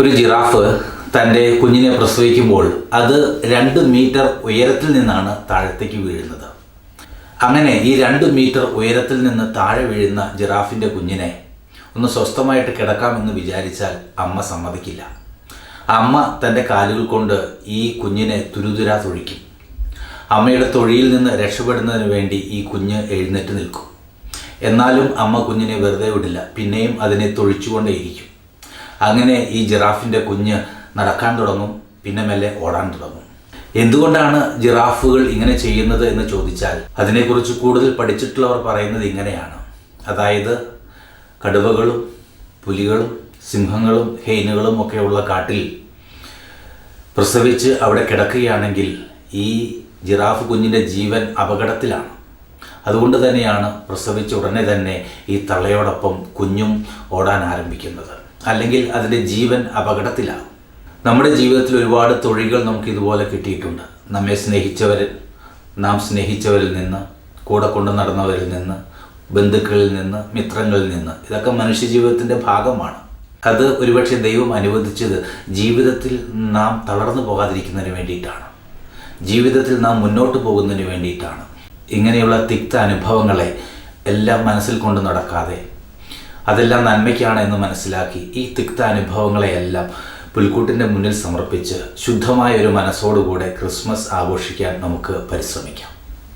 ഒരു ജിറാഫ് തന്റെ കുഞ്ഞിനെ പ്രസവിക്കുമ്പോൾ അത് രണ്ട് മീറ്റർ ഉയരത്തിൽ നിന്നാണ് താഴത്തേക്ക് വീഴുന്നത്. അങ്ങനെ ഈ രണ്ട് മീറ്റർ ഉയരത്തിൽ നിന്ന് താഴെ വീഴുന്ന ജിറാഫിന്റെ കുഞ്ഞിനെ ഒന്ന് സ്വസ്ഥമായിട്ട് കിടക്കാമെന്ന് വിചാരിച്ചാൽ അമ്മ സമ്മതിക്കില്ല. അമ്മ തന്റെ കാലുകൾ കൊണ്ട് ഈ കുഞ്ഞിനെ തുരുതുരാ തൊഴിക്കും. അമ്മയുടെ തൊഴിയിൽ നിന്ന് രക്ഷപ്പെടുന്നതിന് വേണ്ടി ഈ കുഞ്ഞ് എഴുന്നേറ്റ് നിൽക്കും. എന്നാലും അമ്മ കുഞ്ഞിനെ വെറുതെ വിടില്ല. പിന്നെയും അതിനെ തൊഴിച്ചുകൊണ്ടേയിരിക്കും. അങ്ങനെ ഈ ജിറാഫിന്റെ കുഞ്ഞ് നടക്കാൻ തുടങ്ങും പിന്നെ മെല്ലെ ഓടാൻ തുടങ്ങും. എന്തുകൊണ്ടാണ് ജിറാഫുകൾ ഇങ്ങനെ ചെയ്യുന്നത് എന്ന് ചോദിച്ചാൽ അതിനെക്കുറിച്ച് കൂടുതൽ പഠിച്ചിട്ടുള്ളവർ പറയുന്നത് ഇങ്ങനെയാണ്. അതായത് കടുവകളും പുലികളും സിംഹങ്ങളും ഹെയിനുകളും ഒക്കെയുള്ള കാട്ടിൽ പ്രസവിച്ച് അവിടെ കിടക്കുകയാണെങ്കിൽ ഈ ജിറാഫ് കുഞ്ഞിന്റെ ജീവൻ അപകടത്തിലാണ്. അതുകൊണ്ട് തന്നെയാണ് പ്രസവിച്ച ഉടനെ തന്നെ ഈ തള്ളയോടൊപ്പം കുഞ്ഞും ഓടാൻ ആരംഭിക്കുന്നത്. അല്ലെങ്കിൽ അതിന്റെ ജീവൻ അപകടത്തിലാകും. നമ്മുടെ ജീവിതത്തിൽ ഒരുപാട് തൊഴികൾ നമുക്ക് ഇതുപോലെ കിട്ടിയിട്ടുണ്ട്. നമ്മെ സ്നേഹിച്ചവരിൽ നാം സ്നേഹിച്ചവരിൽ നിന്ന് കൂടെ കൊണ്ടു നടന്നവരിൽ നിന്ന് ബന്ധുക്കളിൽ നിന്ന് മിത്രങ്ങളിൽ നിന്ന്. ഇതൊക്കെ മനുഷ്യ ജീവിതത്തിന്റെ ഭാഗമാണ്. അത് ഒരുപക്ഷെ ദൈവം അനുവദിച്ചത് ജീവിതത്തിൽ നാം തളർന്നു പോകാതിരിക്കുന്നതിന് വേണ്ടിയിട്ടാണ്. ജീവിതത്തിൽ നാം മുന്നോട്ട് പോകുന്നതിന് വേണ്ടിയിട്ടാണ്. ഇങ്ങനെയുള്ള തിക്ത അനുഭവങ്ങളെ എല്ലാം മനസ്സിൽ കൊണ്ട് നടക്കാതെ അതെല്ലാം നന്മയ്ക്കാണ് എന്ന് മനസ്സിലാക്കി ഈ തിക്ത അനുഭവങ്ങളെയെല്ലാം പുൽക്കൂട്ടിന്റെ മുന്നിൽ സമർപ്പിച്ച് ശുദ്ധമായ ഒരു മനസ്സോടുകൂടെ ക്രിസ്മസ് ആഘോഷിക്കാൻ നമുക്ക് പരിശ്രമിക്കാം.